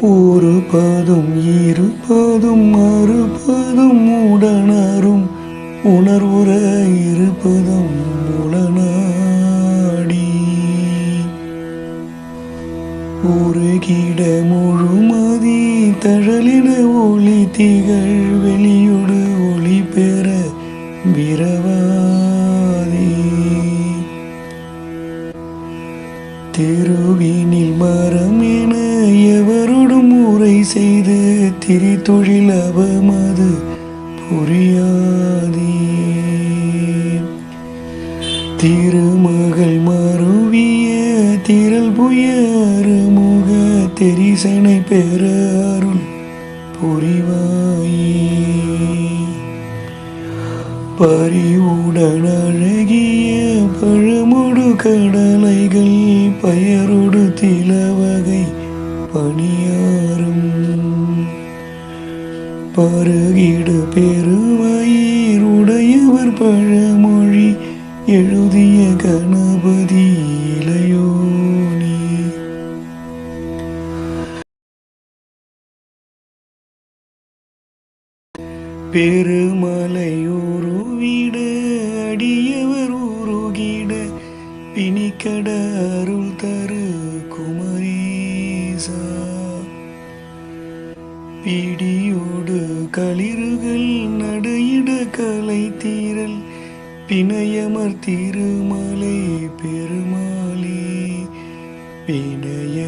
ஒரு பதும் இருப்பதும் மறுபதும் உடனரும். உணர்வுற இருப்பதும் உளநாடி. உருகிட முழுமதி தழலின ஒளி திகழ் வெளியுடு ஒளி பெற விரவ தெருவினில் மரம் என எவருடும் உரை செய்து திரி தொழில் அவமது புரியாதே. திருமகள் மருவிய திரள் புயறுமுக தெரிசனை பெற அருள் புரிவாயே. பரிவுடன் அழகிய பழமுடு கடலைகள் பயரொடு திலவகை பணியாரும். பருகிடு பெருமயிருடையவர் பழமொழி எழுதிய கணபதி பெருமலையோரு வீடு அடியவர் பிணிக்கட அருள் தரு குமரீசா. பிடியோடு களிறுகள் நடையிட கலை தீரல் பிணையமர் திருமலை பெருமாளே பிண